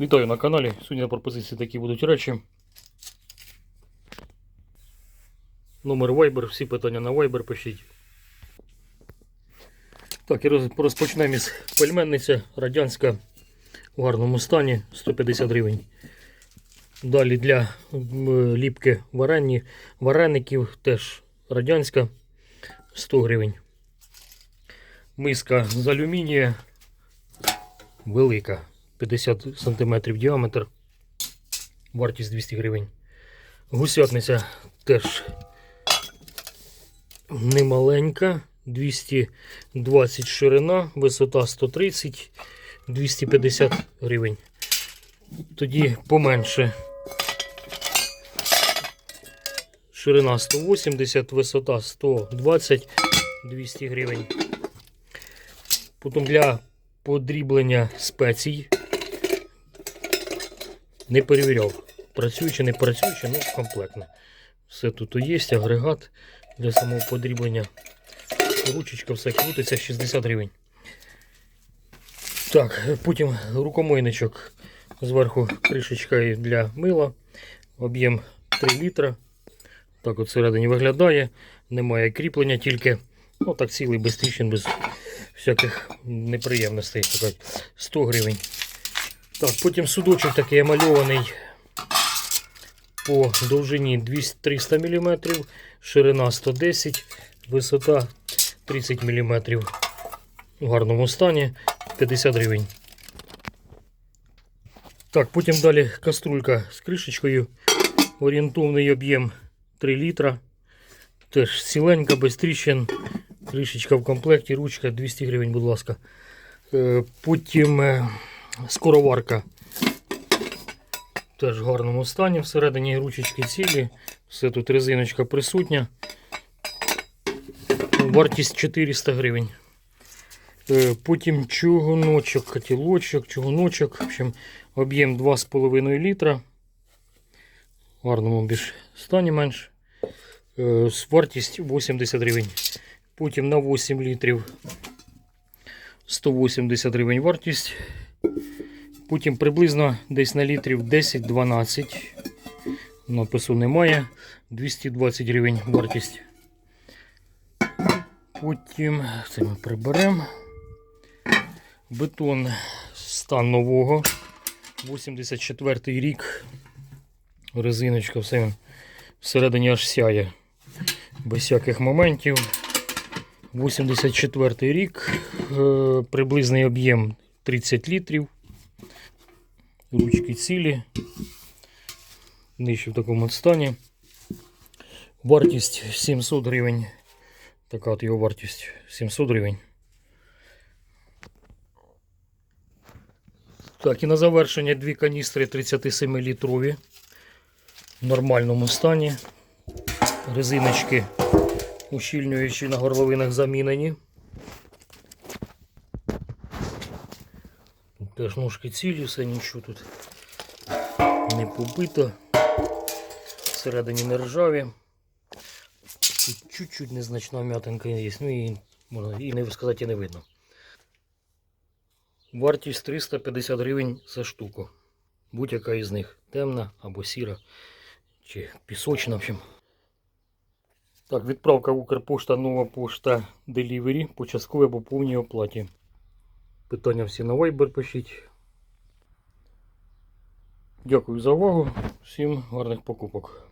Вітаю на каналі. Сьогодні на пропозиції такі будуть речі. Номер Viber, всі питання на Viber пишіть. Так, і розпочнемо із пельменниця радянська в гарному стані 150 гривень. Далі для ліпки варені, вареників теж радянська 100 гривень. Миска з алюмінія велика. 50 см діаметр. Вартість 200 гривень. Гусятниця теж немаленька. 220 ширина, висота 130, 250 гривень. Тоді поменше. Ширина 180, висота 120, 200 гривень. Потім для подріблення спецій. Не перевіряв, працює чи не працює, чи, ну, комплектне. Все тут є, агрегат для самого подріблення. Ручечка все крутиться 60 гривень. Так, потім рукомийничок. Зверху кришечка для мила. Об'єм 3 літра. Так от всередині виглядає. Немає кріплення, тільки ну, так цілий без тріщин, без всяких неприємностей. 100 гривень. Так, потім судочок такий емальований по довжині 200 300 мм, ширина 110 висота 30 мм. В гарному стані 50 гривень. Так, потім далі каструлька з кришечкою. Орієнтовний об'єм 3 літра. Теж ціленька, без тріщин. Кришечка в комплекті, ручка 200 гривень, будь ласка. Е, Потім е, скороварка. Теж в гарному стані. Всередині ручечки цілі. Все тут резиночка присутня. Вартість 400 гривень. Е, Потім чугуночок, котілочок, чугуночок. В общем, об'єм 2,5 літра. В гарному більш стані менше. Е, Вартість 80 гривень. Потім на 8 літрів 180 гривень вартість. Потім приблизно десь на літрів 10-12. Напису немає. 220 гривень вартість. Потім це ми приберемо. Бетон стан нового. 84 рік. Резиночка, все всередині аж сяє. Без всяких моментів. 84 рік. Е, Приблизний об'єм 30 літрів. Ручки цілі. Нижче в такому стані. Вартість 700 гривень. Така от його вартість 700 гривень. Так, і на завершення дві каністри 37 літрові. В нормальному стані. Резиночки ущільнюючі на горловинах замінені. Теж ножки цілі, все нічого тут не побито. Всередині не ржаві. Тут чуть-чуть незначна м'ятинка є. Ну і можна і не сказати, і не видно. Вартість 350 гривень за штуку. Будь-яка із них. Темна або сіра, чи пісочна. В общем. Так, відправка Укрпошта, нова пошта Delivery по частковій або повній оплаті. Питання всі на Viber пишіть. Дякую за увагу. Всім гарних покупок.